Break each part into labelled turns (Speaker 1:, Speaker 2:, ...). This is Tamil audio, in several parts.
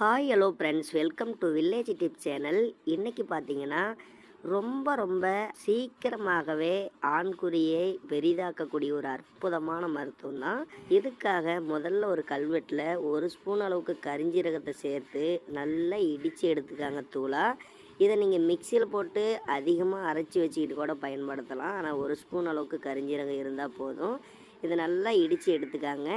Speaker 1: Hi hello friends welcome to village tip channel இன்றைக்கி பார்த்தீங்கன்னா ரொம்ப ரொம்ப சீக்கிரமாகவே ஆண்குறியை பெரிதாக்கக்கூடிய ஒரு அற்புதமான மருத்துவம் தான் இதுக்காக முதல்ல ஒரு கல்வெட்டில் ஒரு ஸ்பூன் அளவுக்கு கரிஞ்சீரகத்தை சேர்த்து நல்லா இடித்து எடுத்துக்காங்க தூளாக இதை நீங்கள் மிக்சியில் போட்டு அதிகமாக அரைச்சி வச்சுக்கிட்டு கூட பயன்படுத்தலாம். ஆனால் ஒரு ஸ்பூன் அளவுக்கு கரிஞ்சீரகம் இருந்தால் போதும். இதை நல்லா இடித்து எடுத்துக்காங்க.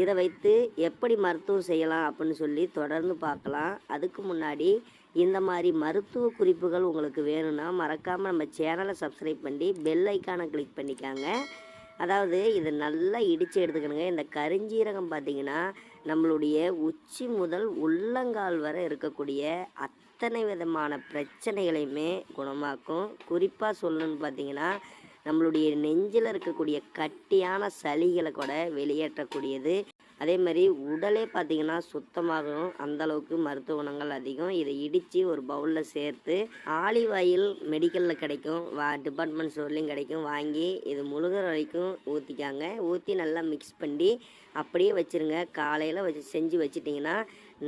Speaker 1: இதை வைத்து எப்படி மருத்துவம் செய்யலாம் அப்படின்னு சொல்லி தொடர்ந்து பார்க்கலாம். அதுக்கு முன்னாடி இந்த மாதிரி மருத்துவ குறிப்புகள் உங்களுக்கு வேணும்னா மறக்காமல் நம்ம சேனலை சப்ஸ்கிரைப் பண்ணி பெல் ஐக்கானை கிளிக் பண்ணிக்காங்க. அதாவது இதை நல்லா இடித்து எடுத்துக்கணுங்க. இந்த கரிஞ்சீரகம் பார்த்திங்கன்னா நம்மளுடைய உச்சி முதல் உள்ளங்கால் வரை இருக்கக்கூடிய அத்தனை விதமான பிரச்சனைகளையுமே குணமாக்கும். குறிப்பாக சொல்லணும்னு பார்த்தீங்கன்னா நம்மளுடைய நெஞ்சில் இருக்கக்கூடிய கட்டியான சளிகளை கூட வெளியேற்றக்கூடியது. அதே மாதிரி உடலே பார்த்திங்கன்னா சுத்தமாகும் அந்த அளவுக்கு மருத்துவ குணங்கள் அதிகம். இதை இடித்து ஒரு பவுலில் சேர்த்து ஆலிவ் ஆயில் மெடிக்கலில் கிடைக்கும். வா டிபார்ட்மெண்ட் ஸ்டோர்லேயும் கிடைக்கும். வாங்கி இது முழுகிற வரைக்கும் ஊற்றிக்காங்க ஊற்றி நல்லா மிக்ஸ் பண்ணி அப்படியே வச்சுருங்க. காலையில் வச்சு செஞ்சு வச்சிட்டிங்கன்னா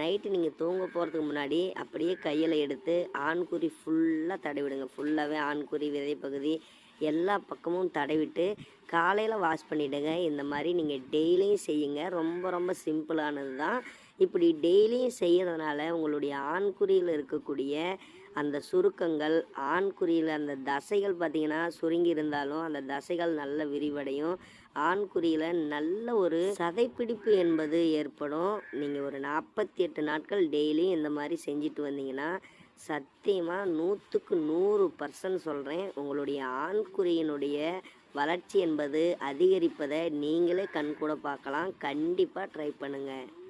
Speaker 1: நைட்டு நீங்கள் தூங்க போகிறதுக்கு முன்னாடி அப்படியே கையில் எடுத்து ஆண்குறி ஃபுல்லாக தடவிடுங்க. ஃபுல்லாகவே ஆண்குறி விதைப்பகுதி எல்லா பக்கமும் தடவிட்டு காலையில் வாஷ் பண்ணிவிடுங்க இந்த மாதிரி நீங்கள் டெய்லியும் செய்யுங்க. ரொம்ப ரொம்ப சிம்பிளானது தான். இப்படி டெய்லியும் செய்கிறதுனால உங்களுடைய ஆண்குறியில் இருக்கக்கூடிய அந்த சுருக்கங்கள் ஆண்குறியில் அந்த தசைகள் பார்த்திங்கன்னா சுருங்கி இருந்தாலும் அந்த தசைகள் நல்ல விரிவடையும். ஆண்குறியில் நல்ல ஒரு சதைப்பிடிப்பு என்பது ஏற்படும். நீங்கள் ஒரு நாற்பத்தி எட்டு நாட்கள் டெய்லியும் இந்த மாதிரி செஞ்சுட்டு வந்தீங்கன்னா சத்தியமாக நூற்றுக்கு நூறு பர்சன்ட் சொல்கிறேன் உங்களுடைய ஆண்குறியினுடைய வளர்ச்சி என்பது அதிகரிப்பதை நீங்களே கண்கூட பார்க்கலாம். கண்டிப்பாக ட்ரை பண்ணுங்கள்